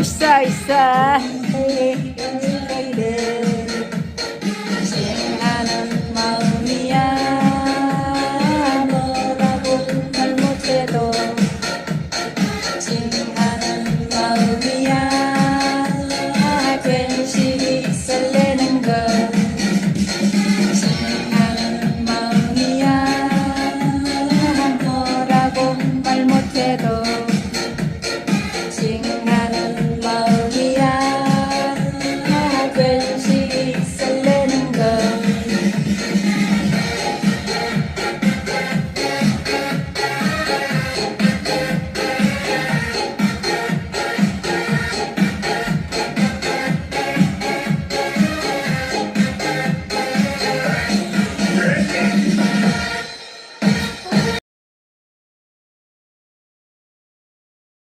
있어 있어. 생하는 마음이야. 뭐라고 말 못해도 생하는 마음이야. 괜시리 설레는 걸 생하는 마음이야. 뭐라고 말 못해도